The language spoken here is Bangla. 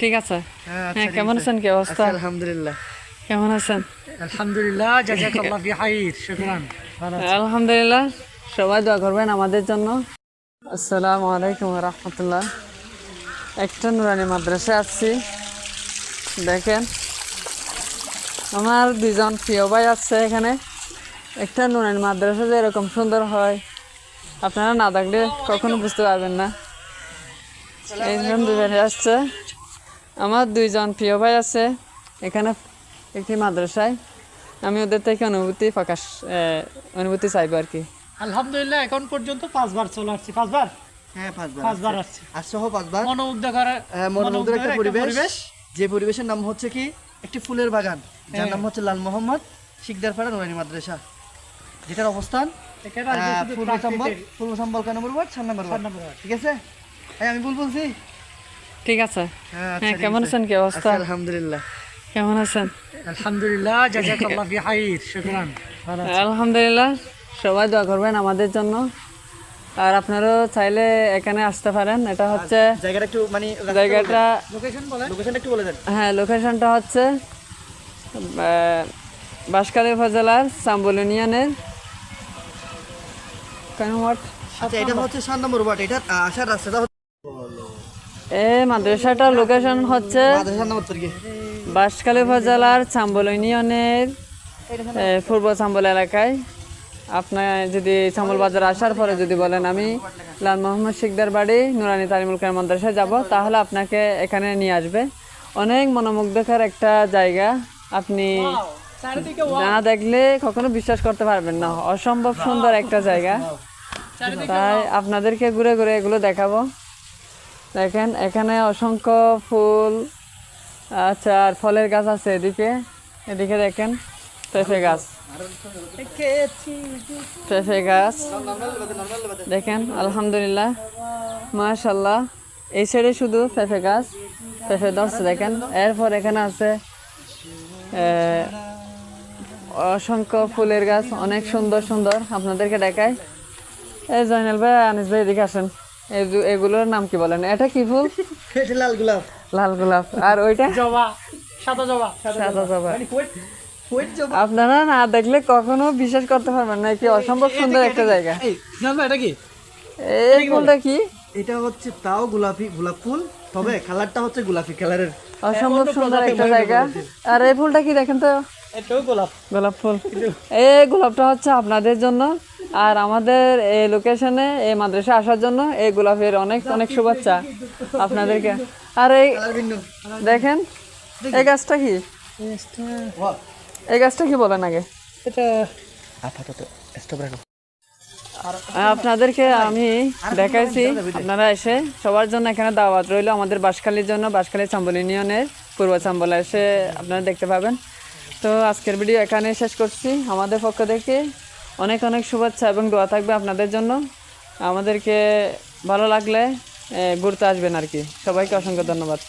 ঠিক আছে? হ্যাঁ, হ্যাঁ কেমন আছেন কি অবস্থা? আলহামদুলিল্লাহ। কেমন আছেন? আলহামদুলিল্লাহ জাজাকাল্লাহ ফি খাইর শুকরান আলহামদুলিল্লাহ সবাই দোয়া করবেন আমাদের জন্য। আসসালামু আলাইকুম রহমতুল্লাহ। একটা নুরানি মাদ্রাসায় আসছি দেখেন আমার দুজন প্রিয় ভাই আছে এখানে। একটা নুরানি মাদ্রাসা যে এরকম সুন্দর হয় আপনারা না থাকলে কখনো বুঝতে পারবেন না। এইজন দুজন আসছে। আমার দুইজন প্রিয় ভাই আছে এখানে একটি মাদ্রাসায়। আমি ওদের থেকে অনুভূতি প্রকাশ অনুভূতি চাইব আর কি। আলহামদুলিল্লাহ এখন পর্যন্ত পাঁচবার চলে আসছি। পাঁচবার? হ্যাঁ পাঁচবার পাঁচবার আসছি। আর সহ পাঁচবার। মনোমুগ্ধকর হ্যাঁ, মনোমুগ্ধকর একটা পরিবেশ। যে পরিবেশের নাম হচ্ছে কি? একটি ফুলের বাগান যার হ্যাঁ। নাম হচ্ছে লাল মোহাম্মদ শিকদারপাড়া নুরানি মাদ্রাসা। যেটার অবস্থান পূর্ব সম্বল পূর্ব সম্বল কয় নম্বর ওয়ার্ড। নম্বর নম্বর ওয়ার্ড। ঠিক আছে? হ্যাঁ আমি ভুল বলছি? ঠিক আছে? হ্যাঁ হ্যাঁ কেমন আছেন কি অবস্থা? আলহামদুলিল্লাহ। কেমন আছেন? আলহামদুলিল্লাহ জাজাকাল্লাহ ফি খাইর শুকরান। আলহামদুলিল্লাহ সবাই দোয়া করবেন আমাদের জন্য। আর আপনারাও চাইলে এখানে আসতে পারেন। এটা হচ্ছে জায়গাটা একটু মানে জায়গাটা লোকেশন বলে লোকেশনটা একটু বলে দেন। হ্যাঁ লোকেশনটা হচ্ছে আহ, বাঁশখালী উপজেলার সাম্বল ইউনিয়নের। কেন ওয়ার্ড আচ্ছা এটা হচ্ছে সাত নম্বর ওয়ার্ড। এটা আসার রাস্তাটা এই মাদ্রাসাটার লোকেশন হচ্ছে বাঁশখালী উপজেলার চাম্বল ইউনিয়নের পূর্ব চাম্বল এলাকায়। আপনার যদি চাম্বল বাজার আসার পরে যদি বলেন, আমি লাল মোহাম্মদ শিকদার বাড়ি, নুরানি তালিমুল কালাম মাদ্রাসায় যাব, তাহলে আপনাকে এখানে নিয়ে আসবে। অনেক মনোমুগ্ধকর একটা জায়গা। আপনি না দেখলে কখনো বিশ্বাস করতে পারবেন না। অসম্ভব সুন্দর একটা জায়গা। তাই আপনাদেরকে ঘুরে ঘুরে এগুলো দেখাবো। দেখেন, এখানে অসংখ্য ফুল আচ্ছা আর ফলের গাছ আছে এদিকে। এদিকে দেখেন পেঁপে গাছ। পেঁপে গাছ। দেখেন, আলহামদুলিল্লাহ মাশাল্লাহ এই সাইডে শুধু পেঁপে গাছ পেঁপে ধরছে দেখেন। এরপর এখানে আছে অসংখ্য ফুলের গাছ, অনেক সুন্দর সুন্দর। আপনাদেরকে দেখায় এই জয়নাল ভাই, আনিস ভাই, এদিকে আসেন। এগুলোর নাম কি বলেন? এটা কি ফুল? এটা লাল গোলাপ। লাল গোলাপ। আর ওইটা? জবা সাদা জবা। সাদা জবা। আপনারা না দেখলে কখনো বিশ্বাস করতে পারবেন না কি অসম্ভব সুন্দর একটা জায়গা। এই এটা কি? এই ফুলটা কি? এটা হচ্ছে তাও গোলাপি গোলাপ ফুল তবে কালারটা হচ্ছে গোলাপি কালারের। অসম্ভব সুন্দর একটা জায়গা। আর এই ফুলটা কি দেখেন তো? এটাও গোলাপ। গোলাপ ফুল। এই গোলাপটা হচ্ছে আপনাদের জন্য। আর আমাদের এই লোকেশনে এই মাদ্রাসা আসার জন্য এই গোলাপের অনেক অনেক শুভেচ্ছা আপনাদেরকে। আর এই দেখেন এই গাছটা কি? এই গাছটা কি বলেন আগে? আপনাদেরকে আমি দেখাইছি আপনারা এসে সবার জন্য এখানে দাওয়াত রইল আমাদের বাঁশখালীর জন্য বাঁশখালী চাম্বল ইউনিয়নের পূর্ব চাম্বল। এসে আপনারা দেখতে পাবেন। তো আজকের ভিডিও এখানে শেষ করছি। আমাদের পক্ষ থেকে অনেক অনেক শুভেচ্ছা এবং দোয়া থাকবে আপনাদের জন্য। আমাদেরকে ভালো লাগলে ঘুরতে আসবেন আর কি। সবাইকে অসংখ্য ধন্যবাদ।